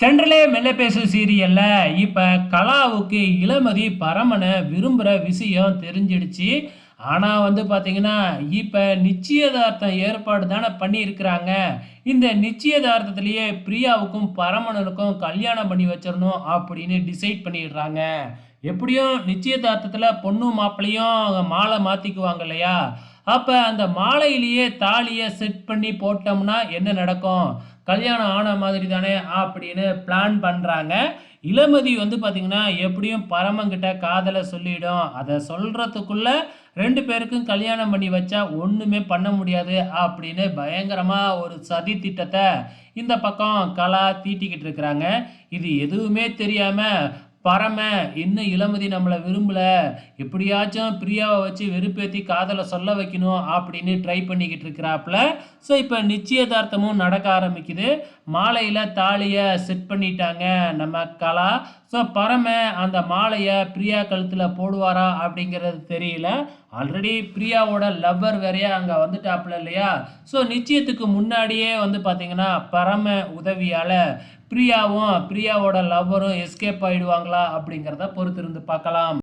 சென்ட்ரலே மெல்ல பேசு சீரியல்ல. இப்போ கலாவுக்கு இளமதி பரமனை விரும்புகிற விஷயம் தெரிஞ்சிடுச்சு. ஆனால் வந்து பார்த்தீங்கன்னா இப்போ நிச்சயதார்த்தம் ஏற்பாடு தானே பண்ணியிருக்கிறாங்க. இந்த நிச்சயதார்த்தத்திலேயே பிரியாவுக்கும் பரமனனுக்கும் கல்யாணம் பண்ணி வச்சிடணும் அப்படின்னு டிசைட் பண்ணிடுறாங்க. எப்படியும் நிச்சயதார்த்தத்தில் பொண்ணும் மாப்பிள்ளையும் மாலை மாற்றிக்குவாங்க இல்லையா? அப்போ அந்த மாலையிலேயே தாலியை செட் பண்ணி போட்டோம்னா என்ன நடக்கும்? கல்யாணம் ஆன மாதிரி தானே அப்படின்னு பிளான் பண்ணுறாங்க இளமதி வந்து பார்த்திங்கன்னா எப்படியும் பரமங்கிட்ட காதலை சொல்லிடும். அதை சொல்கிறதுக்குள்ளே ரெண்டு பேருக்கும் கல்யாணம் பண்ணி வச்சா ஒன்றுமே பண்ண முடியாது அப்படின்னு பயங்கரமாக ஒரு சதி திட்டத்தை இந்த பக்கம் கலா தீட்டிக்கிட்டு இருக்கிறாங்க. இது எதுவுமே தெரியாமல் பரம இன்னும் இளமதி நம்மளை விரும்பல? எப்படியாச்சும் பிரியாவை வச்சு வெறுப்பேற்றி காதலை சொல்ல வைக்கணும் அப்படின்னு ட்ரை பண்ணிக்கிட்டு இருக்கிறாப்புல. ஸோ இப்போ நிச்சயதார்த்தமும் நடக்க ஆரம்பிக்குது. மாலையில் தாலியை செட் பண்ணிட்டாங்க நம்ம கலா. ஸோ பரம அந்த மாலையை பிரியா கழுத்தில் போடுவாரா அப்படிங்கிறது தெரியல. ஆல்ரெடி பிரியாவோட லவ்வர் வேறையா அங்கே வந்துட்டாப்புல இல்லையா? ஸோ நிச்சயத்துக்கு முன்னாடியே வந்து பார்த்தீங்கன்னா பரம உதவியால் பிரியாவும் பிரியாவோட லவ்வரும் எஸ்கேப் ஆகிடுவாங்களா அப்படிங்கிறத பொறுத்திருந்து பார்க்கலாம்.